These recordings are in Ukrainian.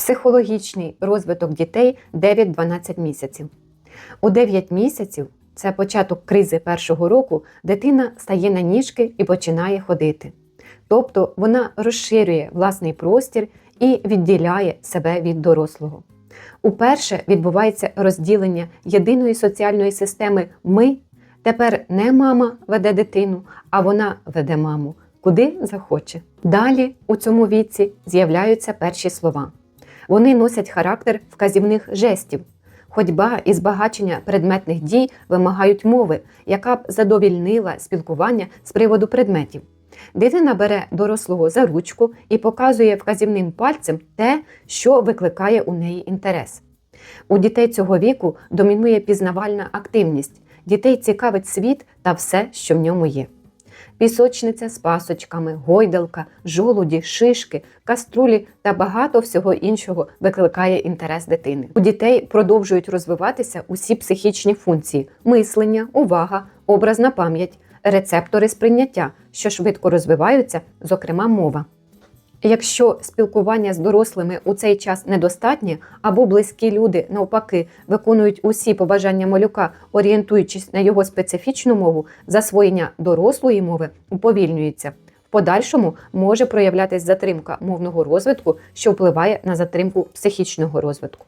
Психологічний розвиток дітей 9-12 місяців. У 9 місяців це початок кризи першого року, дитина стає на ніжки і починає ходити. Тобто вона розширює власний простір і відділяє себе від дорослого. Уперше відбувається розділення єдиної соціальної системи ми. Тепер не мама веде дитину, а вона веде маму, куди захоче. Далі у цьому віці з'являються перші слова. Вони носять характер вказівних жестів. Ходьба і збагачення предметних дій вимагають мови, яка б задовільнила спілкування з приводу предметів. Дитина бере дорослого за ручку і показує вказівним пальцем те, що викликає у неї інтерес. У дітей цього віку домінує пізнавальна активність. Дітей цікавить світ та все, що в ньому є. Пісочниця з пасочками, гойдалка, жолуді, шишки, каструлі та багато всього іншого викликає інтерес дитини. У дітей продовжують розвиватися усі психічні функції: мислення, увага, образна пам'ять, рецептори сприйняття, що швидко розвиваються, зокрема мова. Якщо спілкування з дорослими у цей час недостатнє, або близькі люди, навпаки, виконують усі побажання малюка, орієнтуючись на його специфічну мову, засвоєння дорослої мови уповільнюється. В подальшому може проявлятись затримка мовного розвитку, що впливає на затримку психічного розвитку.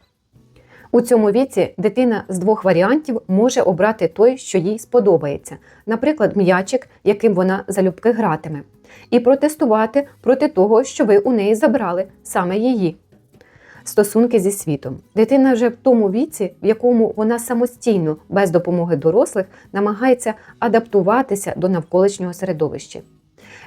У цьому віці дитина з двох варіантів може обрати той, що їй сподобається, наприклад, м'ячик, яким вона залюбки гратиме, і протестувати проти того, що ви у неї забрали саме її. Стосунки зі світом. Дитина вже в тому віці, в якому вона самостійно, без допомоги дорослих, намагається адаптуватися до навколишнього середовища.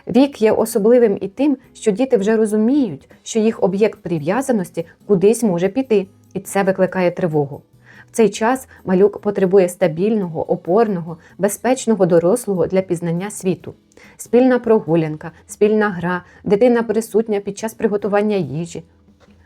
Вік є особливим і тим, що діти вже розуміють, що їх об'єкт прив'язаності кудись може піти, і це викликає тривогу. В цей час малюк потребує стабільного, опорного, безпечного дорослого для пізнання світу. Спільна прогулянка, спільна гра, дитина присутня під час приготування їжі.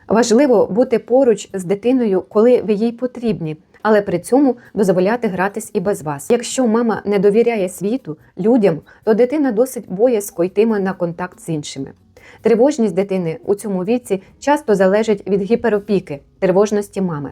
Важливо бути поруч з дитиною, коли ви їй потрібні, але при цьому дозволяти гратись і без вас. Якщо мама не довіряє світу, людям, то дитина досить боязко йтиме на контакт з іншими. Тривожність дитини у цьому віці часто залежить від гіперопіки, тривожності мами.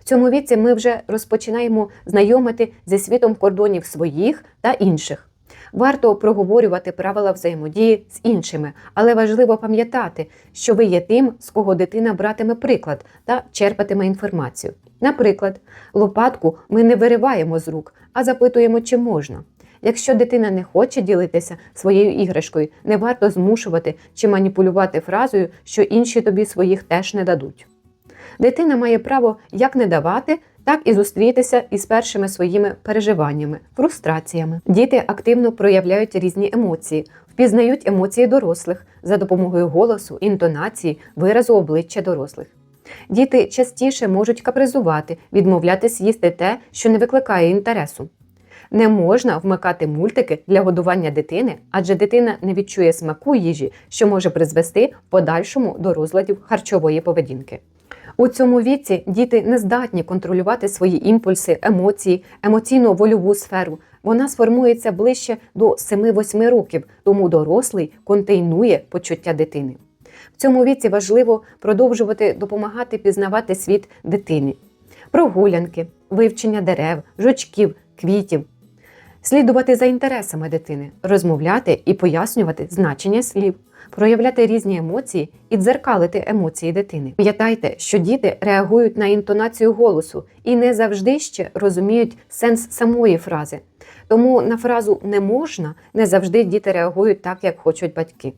В цьому віці ми вже розпочинаємо знайомити зі світом кордонів своїх та інших. Варто проговорювати правила взаємодії з іншими, але важливо пам'ятати, що ви є тим, з кого дитина братиме приклад та черпатиме інформацію. Наприклад, лопатку ми не вириваємо з рук, а запитуємо, чи можна. Якщо дитина не хоче ділитися своєю іграшкою, не варто змушувати чи маніпулювати фразою, що інші тобі своїх теж не дадуть. Дитина має право як не давати, так і зустрітися із першими своїми переживаннями, фрустраціями. Діти активно проявляють різні емоції, впізнають емоції дорослих за допомогою голосу, інтонації, виразу обличчя дорослих. Діти частіше можуть капризувати, відмовлятись їсти те, що не викликає інтересу. Не можна вмикати мультики для годування дитини, адже дитина не відчує смаку їжі, що може призвести подальшому до розладів харчової поведінки. У цьому віці діти не здатні контролювати свої імпульси, емоції, емоційну вольову сферу. Вона сформується ближче до 7-8 років, тому дорослий контейнує почуття дитини. В цьому віці важливо продовжувати допомагати пізнавати світ дитині. Прогулянки, вивчення дерев, жучків, квітів, слідувати за інтересами дитини, розмовляти і пояснювати значення слів, проявляти різні емоції і дзеркалити емоції дитини. Пам'ятайте, що діти реагують на інтонацію голосу і не завжди ще розуміють сенс самої фрази. Тому на фразу не можна не завжди діти реагують так, як хочуть батьки.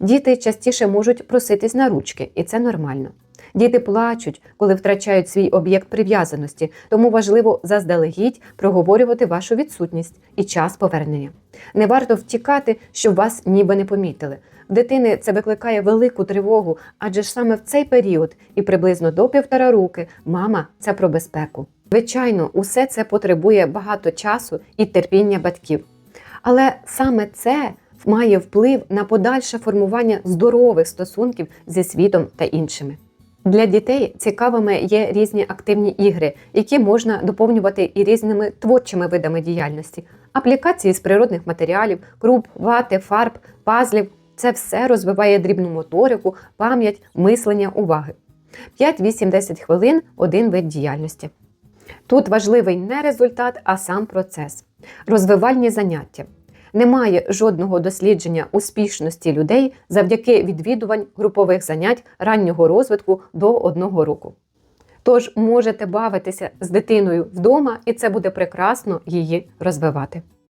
Діти частіше можуть проситись на ручки, і це нормально. Діти плачуть, коли втрачають свій об'єкт прив'язаності, тому важливо заздалегідь проговорювати вашу відсутність і час повернення. Не варто втікати, щоб вас ніби не помітили. В дитини це викликає велику тривогу, адже ж саме в цей період і приблизно до півтора роки мама це про безпеку. Звичайно, усе це потребує багато часу і терпіння батьків. Але саме це має вплив на подальше формування здорових стосунків зі світом та іншими. Для дітей цікавими є різні активні ігри, які можна доповнювати і різними творчими видами діяльності, аплікації з природних матеріалів, круп, вати, фарб, пазлів. Це все розвиває дрібну моторику, пам'ять, мислення, уваги. 5-8-10 хвилин один вид діяльності. Тут важливий не результат, а сам процес. Розвивальні заняття. Немає жодного дослідження успішності людей завдяки відвідувань групових занять раннього розвитку до одного року. Тож можете бавитися з дитиною вдома, і це буде прекрасно її розвивати.